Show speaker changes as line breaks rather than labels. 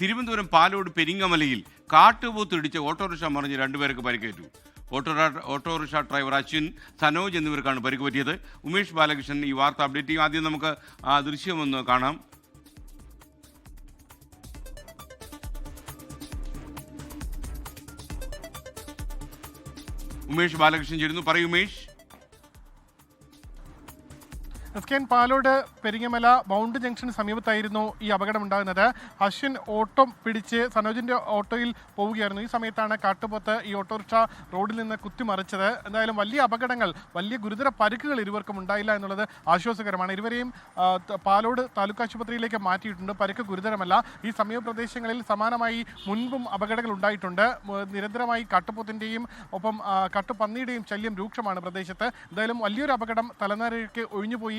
തിരുവനന്തപുരം പാലോട് പെരിങ്ങമലയിൽ കാട്ടുപോത്ത് ഇടിച്ച് ഓട്ടോറിക്ഷ മറിഞ്ഞ് രണ്ടുപേർക്ക് പരിക്കേറ്റു. Auto autorickshaw driver Ashwin Sanoj എന്നിവർക്കാണ് പരിക്ക് പറ്റിയത് ഉമേഷ് ബാലകൃഷ്ണൻ ഈ വാർത്ത അപ്ഡേറ്റ് ചെയ്യും. ആദ്യം നമുക്ക് ആ ദൃശ്യമൊന്ന് കാണാം. ഉമേഷ് ബാലകൃഷ്ണൻ ചേരുന്നു. പറയൂ Umesh.
S K N Palode Peringamala bound junction സമീപത്തായിരുന്നു ഈ അപകടം ഉണ്ടാകുന്നത് അശ്വിൻ ഓട്ടം പിടിച്ച് സനോജിന്റെ ഓട്ടോയിൽ പോവുകയായിരുന്നു. ഈ സമയത്താണ് കാട്ടുപോത്ത് ഈ ഓട്ടോറിക്ഷ റോഡിൽ നിന്ന് കുത്തിമറിച്ചത്. എന്തായാലും വലിയ അപകടങ്ങൾ വലിയ ഗുരുതര പരുക്കുകൾ ഇരുവർക്കും ഉണ്ടായില്ല എന്നുള്ളത് ആശ്വാസകരമാണ്. ഇരുവരെയും പാലോട് താലൂക്ക് ആശുപത്രിയിലേക്ക് മാറ്റിയിട്ടുണ്ട്. പരുക്ക് ഗുരുതരമല്ല. ഈ സമീപ പ്രദേശങ്ങളിൽ സമാനമായി മുൻപും അപകടങ്ങൾ ഉണ്ടായിട്ടുണ്ട്. നിരന്തരമായി കാട്ടുപോത്തിന്റെയും ഒപ്പം കാട്ടുപന്നിയുടെയും ശല്യം രൂക്ഷമാണ് പ്രദേശത്ത്. എന്തായാലും വലിയൊരു അപകടം തലനാരിഴയ്ക്ക് ഒഴിഞ്ഞുപോയി.